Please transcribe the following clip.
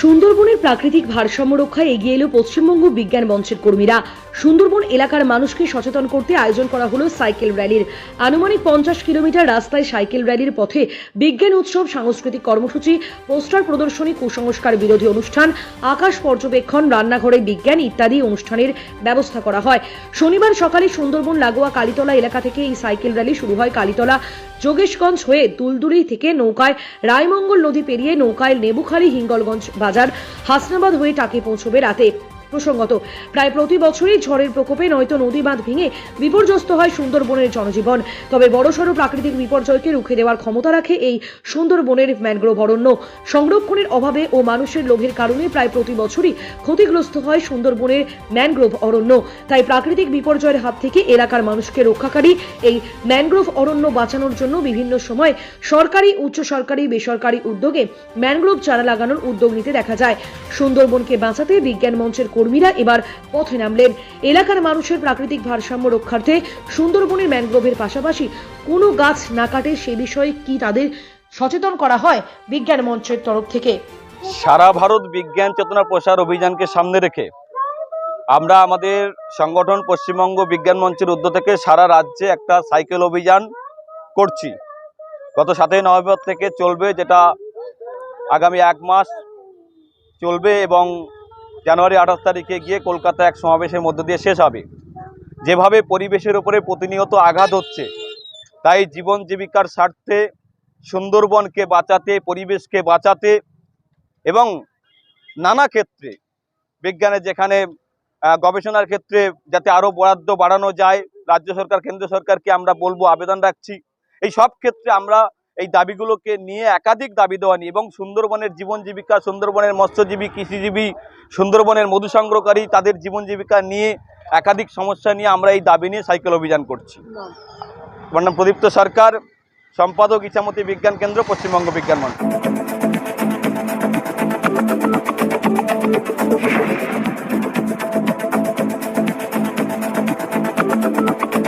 সুন্দরবনের প্রাকৃতিক ভারসাম্য রক্ষায় এগিয়ে এলো পশ্চিমবঙ্গ বিজ্ঞান মঞ্চের কর্মীরা। সুন্দরবন এলাকার মানুষকে সচেতন করতে আয়োজন করা হলো সাইকেল র্যালির। আনুমানিক পঞ্চাশ কিলোমিটার রাস্তায় সাইকেল র্যালির পথে বিজ্ঞান উৎসব, সাংস্কৃতিক কর্মসূচি, পোস্টার প্রদর্শনী, কুসংস্কার বিরোধী অনুষ্ঠান, আকাশ পর্যবেক্ষণ, রান্নাঘরে বিজ্ঞান ইত্যাদি অনুষ্ঠানের ব্যবস্থা করা হয়। শনিবার সকালে সুন্দরবন, লাগোয়া, কালীতলা এলাকা থেকে এই সাইকেল র্যালি শুরু হয়। কালীতলা, যোগেশগঞ্জ হয়ে দুলদুলি থেকে নৌকায় রায়মঙ্গল নদী পেরিয়ে নৌকায় নেবুখালী, হিঙ্গলগঞ্জ বাজার, হাসনাবাদ হয়ে টাকে পৌঁছবে রাতে। প্রসঙ্গত, প্রায় প্রতি বছরই ঝড়ের প্রকোপে নয়তো নদী বাঁধ ভেঙে বিপর্যস্ত হয় সুন্দরবনের জনজীবন। তবে বড়সড় প্রাকৃতিক বিপর্যয়কে রুখে দেওয়ার ক্ষমতা রাখে এই সুন্দরবনের ম্যানগ্রোভ অরণ্য। সংরক্ষণের অভাবে ও মানুষের লোভের কারণে প্রায় প্রতি বছরই ক্ষতিগ্রস্ত হয় সুন্দরবনের ম্যানগ্রোভ অরণ্য। তাই প্রাকৃতিক বিপর্যয়ের হাত থেকে এলাকার মানুষকে রক্ষাকারী এই ম্যানগ্রোভ অরণ্য বাঁচানোর জন্য বিভিন্ন সময় সরকারি, উচ্চ সরকারি, বেসরকারি উদ্যোগে ম্যানগ্রোভ চারা লাগানোর উদ্যোগ নিতে দেখা যায়। সুন্দরবনকে বাঁচাতে বিজ্ঞান মঞ্চের কর্মীরা এবার পথে নামলেন। এলাকার মানুষের প্রাকৃতিক ভারসাম্য রক্ষার্থে সুন্দরবনের ম্যানগ্রোভের পাশাপাশি কোনো গাছ না কাটে সে বিষয়ে কি তাদের সচেতন করা হয় বিজ্ঞান মঞ্চের তরফ থেকে? সারা ভারত বিজ্ঞান চেতনা প্রসার অভিযানকে সামনে রেখে আমরা আমাদের সংগঠন পশ্চিমবঙ্গ বিজ্ঞান মঞ্চের উদ্যোগ থেকে সারা রাজ্যে একটা সাইকেল অভিযান করছি। গত সাতই নভেম্বর থেকে চলবে, যেটা আগামী এক মাস চলবে এবং জানুয়ারি আঠাশ তারিখে গিয়ে কলকাতা এক সমাবেশের মধ্য দিয়ে শেষ হবে। যেভাবে পরিবেশের উপরে প্রতিনিয়ত আঘাত হচ্ছে, তাই জীবন জীবিকার স্বার্থে সুন্দরবনকে বাঁচাতে, পরিবেশকে বাঁচাতে এবং নানা ক্ষেত্রে বিজ্ঞানের যেখানে গবেষণার ক্ষেত্রে যাতে আরও বরাদ্দ বাড়ানো যায়, রাজ্য সরকার, কেন্দ্র সরকারকে আমরা বলব আবেদন রাখছি। এই সব ক্ষেত্রে আমরা এই দাবিগুলোকে নিয়ে একাধিক দাবি দেওয়া নিয়ে এবং সুন্দরবনের জীবন জীবিকা সুন্দরবনের মৎস্যজীবী কৃষিজীবী সুন্দরবনের মধু সংগ্রহকারী তাদের জীবন জীবিকা নিয়ে একাধিক সমস্যা নিয়ে আমরা এই দাবি নিয়ে সাইকেল অভিযান করছি। আমার নাম প্রদীপ্ত সরকার সম্পাদক ইছামতি বিজ্ঞান কেন্দ্র পশ্চিমবঙ্গ বিজ্ঞান মঞ্চ